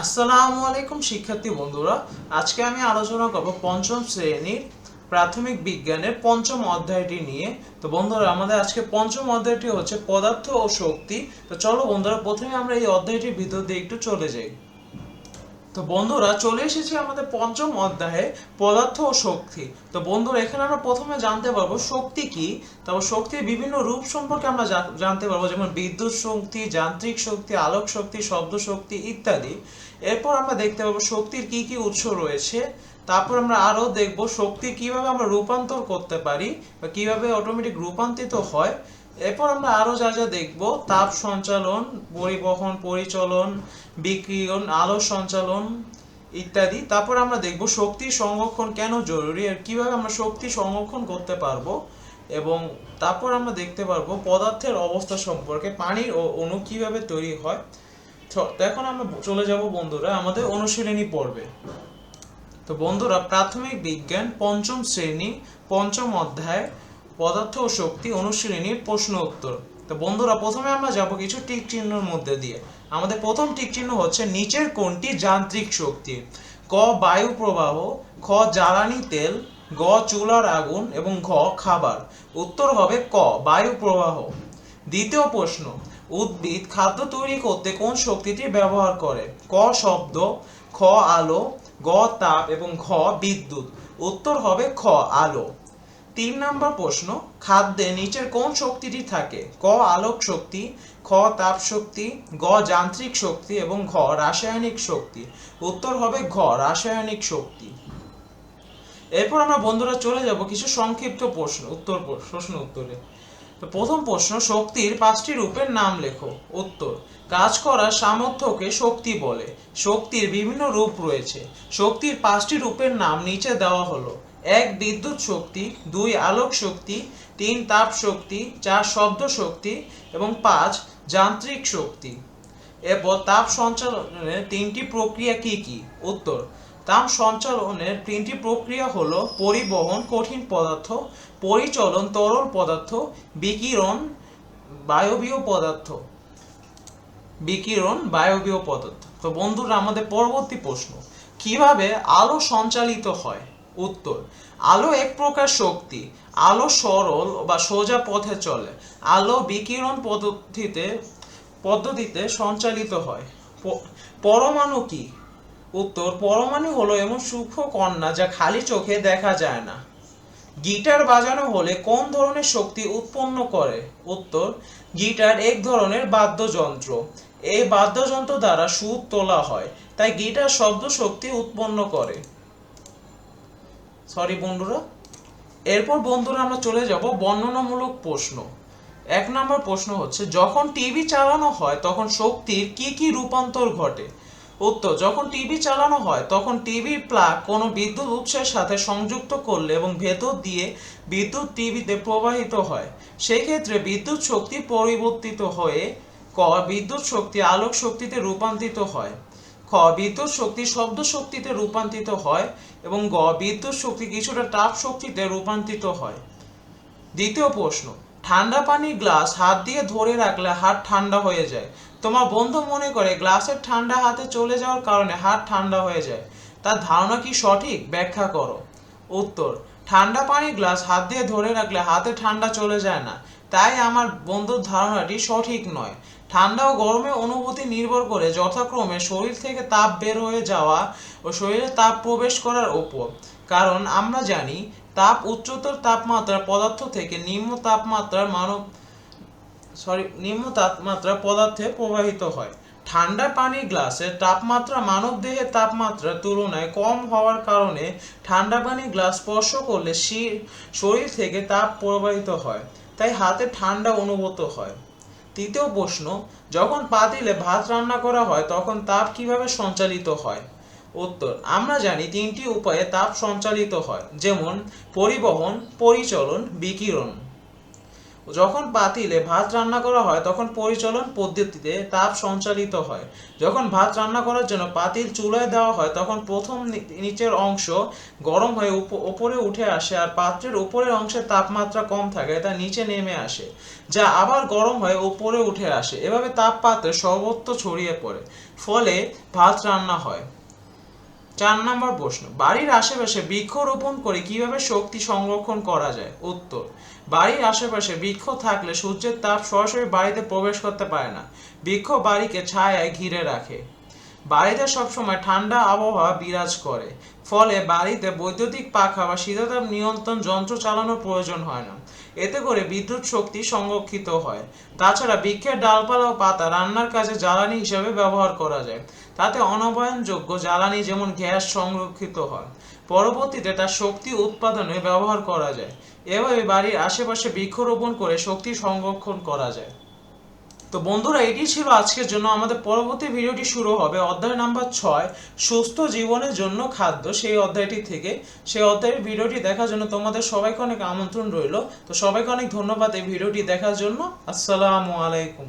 আসসালামু আলাইকুম, শিক্ষার্থী বন্ধুরা। আজকে আমি আলোচনা করব পঞ্চম শ্রেণির প্রাথমিক বিজ্ঞানের পঞ্চম অধ্যায়টি নিয়ে। তো বন্ধুরা, আমাদের আজকে পঞ্চম অধ্যায়টি হচ্ছে পদার্থ ও শক্তি। তো চলো বন্ধুরা, প্রথমে আমরা এই অধ্যায়টির ভিতর দিয়ে একটু চলে যাই। তো বন্ধুরা, চলে এসেছি আমাদের পঞ্চম অধ্যায়ে পদার্থ ও শক্তি। তো বন্ধুরা, এখানে আমরা প্রথমে জানতে পারব শক্তি কি। তারপর শক্তির বিভিন্ন রূপ সম্পর্কে আমরা জানতে পারব, যেমন বিদ্যুৎ শক্তি, যান্ত্রিক শক্তি, আলোক শক্তি, শব্দ শক্তি ইত্যাদি। এরপর আমরা দেখতে পাবো শক্তির কি কি উৎস রয়েছে। তারপর আমরা আরও দেখব শক্তি কীভাবে আমরা রূপান্তর করতে পারি বা কীভাবে অটোমেটিক রূপান্তরিত হয়। এরপর আমরা আরও যা যা দেখব, তাপ সঞ্চালন, পরিবহন, পরিচলন, বিকিরণ, আলো সঞ্চালন ইত্যাদি। তারপর আমরা দেখব শক্তি সংরক্ষণ কেন জরুরি আর কীভাবে আমরা শক্তি সংরক্ষণ করতে পারব এবং তারপর আমরা দেখতে পারব পদার্থের অবস্থা সম্পর্কে পানির ও অণু কীভাবে তৈরি হয়। এখন আমরা চলে যাব বন্ধুরা, আমাদের অনুশীলনী পর্বে। তো বন্ধুরা, প্রাথমিক বিজ্ঞান পঞ্চম শ্রেণি, পঞ্চম অধ্যায়, পদার্থ ও শক্তি অনুশীলনীর প্রশ্ন উত্তর। তো বন্ধুরা, প্রথমে আমরা যাব কিছু টিক চিহ্নের মধ্যে দিয়ে। আমাদের প্রথম টিক চিহ্ন হচ্ছে নিচের কোনটি যান্ত্রিক শক্তি। ক, বায়ু প্রবাহ, খ, জ্বালানি তেল, গ, চুলার আগুন এবং ঘ, খাবার। উত্তর হবে ক, বায়ু প্রবাহ। দ্বিতীয় প্রশ্ন উদ্ভিদ খাদ্য তৈরি করতে কোন শক্তিটি ব্যবহার করে? ক শব্দ, খ আলো, গ তাপ এবং ঘ বিদ্যুৎ। উত্তর হবে খ আলো। তিন নম্বর প্রশ্ন, খাদ্যে নিচের কোন শক্তিটি থাকে? ক আলোক শক্তি, খ তাপ শক্তি, গ যান্ত্রিক শক্তি এবং ঘ রাসায়নিক শক্তি। উত্তর হবে ঘ রাসায়নিক শক্তি। এরপর আমরা বন্ধুরা চলে যাব কিছু সংক্ষিপ্ত প্রশ্ন, উত্তর প্রশ্ন উত্তরে। প্রথম প্রশ্ন, শক্তির পাঁচটি রূপের নাম লেখো। উত্তর, কাজ করার সামর্থ্যকে শক্তি বলে। শক্তির বিভিন্ন রূপ রয়েছে। শক্তির পাঁচটি রূপের নাম নিচে দেওয়া হলো। এক, বিদ্যুৎ শক্তি, দুই, আলোক শক্তি, তিন, তাপ শক্তি, চার, শব্দ শক্তি এবং পাঁচ, যান্ত্রিক শক্তি। এরপর তাপ সঞ্চালনের তিনটি প্রক্রিয়া কি কি? উত্তর তাপ সঞ্চালনের তিনটি প্রক্রিয়া হলো পরিবহন, কঠিন পদার্থ, পরিচলন, তরল পদার্থ, বিকিরণ, বায়বীয় পদার্থ। বিকিরণ, বায়বীয় পদার্থ। তো বন্ধুরা, আমাদের পরবর্তী প্রশ্ন। কীভাবে আলো সঞ্চালিত হয়? উত্তর, আলো এক প্রকার শক্তি। আলো সরল বা সোজা পথে চলে। আলো বিকিরণ পদ্ধতিতে পদ্ধতিতে সঞ্চালিত হয়। পরমাণু কি? উত্তর, পরমাণু হলো এমন সূক্ষ্ম কণা যা খালি চোখে দেখা যায় না। গিটার বাজানো হলে কোন ধরনের শক্তি উৎপন্ন করে? উত্তর, গিটার এক ধরনের বাদ্যযন্ত্র। এই বাদ্যযন্ত্র দ্বারা সুর তোলা হয়, তাই গিটার শব্দ শক্তি উৎপন্ন করে। সরি বন্ধুরা। এরপর বন্ধুরা আমরা চলে যাব বর্ণনামূলক প্রশ্ন। এক নম্বর প্রশ্ন হচ্ছে, যখন টিভি চালানো হয়, তখন শক্তির কি কি রূপান্তর ঘটে? উত্তর, যখন টিভি চালানো হয়, তখন টিভির প্লাগ কোনো বিদ্যুৎ উৎসের সাথে সংযুক্ত করলে এবং ভেতর দিয়ে বিদ্যুৎ টিভিতে প্রবাহিত হয়। সেই ক্ষেত্রে বিদ্যুৎ শক্তি পরিবর্তিত হয়ে ক, বিদ্যুৎ শক্তি আলোক শক্তিতে রূপান্তরিত হয়। খ, বিদ্যুৎ শক্তি শব্দ শক্তিতে রূপান্তরিত হয় এবং গ, বিদ্যুৎ শক্তি কিছুটা তাপ শক্তিতে রূপান্তরিত হয়। দ্বিতীয় প্রশ্ন, ঠান্ডা পানির গ্লাস হাত দিয়ে ধরে রাখলে হাত ঠান্ডা হয়ে যায়। তোমার বন্ধু মনে করে গ্লাসের ঠান্ডা হাতে চলে যাওয়ার কারণে হাত ঠান্ডা হয়ে যায়। তার ধারণা কি সঠিক? ব্যাখ্যা করো। উত্তর, ঠান্ডা পানির গ্লাস হাত দিয়ে ধরে রাখলে হাতে ঠান্ডা চলে যায় না। তাই আমার বন্ধুর ধারণাটি সঠিক নয়। ঠান্ডা ও গরমের অনুভূতি নির্ভর করে যথাক্রমে শরীর থেকে তাপ বের হয়ে যাওয়া ও শরীরে তাপ প্রবেশ করার ওপর। কারণ আমরা জানি, তাপ উচ্চতর তাপমাত্রার পদার্থ থেকে নিম্ন তাপমাত্রার মানব সরি, নিম্ন তাপমাত্রা পদার্থে প্রবাহিত হয়। ঠান্ডা পানি গ্লাসের তাপমাত্রা মানব দেহের তাপমাত্রার তুলনায় কম হওয়ার কারণে ঠান্ডা পানি গ্লাস স্পর্শ করলে শরীর থেকে তাপ প্রবাহিত হয়, তাই হাতে ঠান্ডা অনুভূত হয়। তৃতীয় প্রশ্ন, যখন পাতিলে ভাত রান্না করা হয়, তখন তাপ কীভাবে সঞ্চালিত হয়? উত্তর, আমরা জানি তিনটি উপায়ে তাপ সঞ্চালিত হয়, যেমন পরিবহন, পরিচলন, বিকিরণ। যখন পাতিলে ভাত রান্না করা হয়, তখন পরিচলন পদ্ধতিতে তাপ সঞ্চালিত হয়। যখন ভাত রান্না করার জন্য পাতিল চুলায় দেওয়া হয়, তখন প্রথম নিচের অংশ গরম হয়ে উপরে উঠে আসে আর পাত্রের উপরের অংশের তাপমাত্রা কম থাকে, তা নিচে নেমে আসে, যা আবার গরম হয়ে উপরে উঠে আসে। এভাবে তাপমাত্রা সর্বত্র ছড়িয়ে পড়ে, ফলে ভাত রান্না হয়। চার নম্বর প্রশ্ন, বাড়ির আশেপাশে বৃক্ষরোপণ করে কীভাবে শক্তি সংরক্ষণ করা যায়? উত্তর, বাড়ির আশেপাশে বৃক্ষ থাকলে সূর্যের তাপ সরাসরি বাড়িতে প্রবেশ করতে পারে না। বৃক্ষ বাড়িকে ছায়ায় ঘিরে রাখে। বাড়িতে সবসময় ঠান্ডা আবহাওয়া বিরাজ করে, ফলে বাড়িতে বৈদ্যুতিক পাখা বা শীতাতাপ নিয়ন্ত্রণ যন্ত্র চালানোর প্রয়োজন হয় না। এতে করে বিদ্যুৎ শক্তি সংরক্ষিত হয়। তাছাড়া বৃক্ষের ডালপালা ও পাতা রান্নার কাজে জ্বালানি হিসেবে ব্যবহার করা যায়। তাতে অনবায়নযোগ্য জ্বালানি যেমন গ্যাস সংরক্ষিত হয়। পরবর্তীতে তার শক্তি উৎপাদনে ব্যবহার করা যায়। এভাবে বাড়ির আশেপাশে বৃক্ষরোপণ করে শক্তি সংরক্ষণ করা যায়। তো বন্ধুরা, এটি ছিল আজকের জন্য। আমাদের পরবর্তী ভিডিওটি শুরু হবে অধ্যায় নাম্বার ছয়, সুস্থ জীবনের জন্য খাদ্য। সেই অধ্যায়টি থেকে। সেই অধ্যায়ের ভিডিওটি দেখার জন্য তোমাদের সবাইকে অনেক আমন্ত্রণ রইল। তো সবাইকে অনেক ধন্যবাদ এই ভিডিওটি দেখার জন্য। আসসালামু আলাইকুম।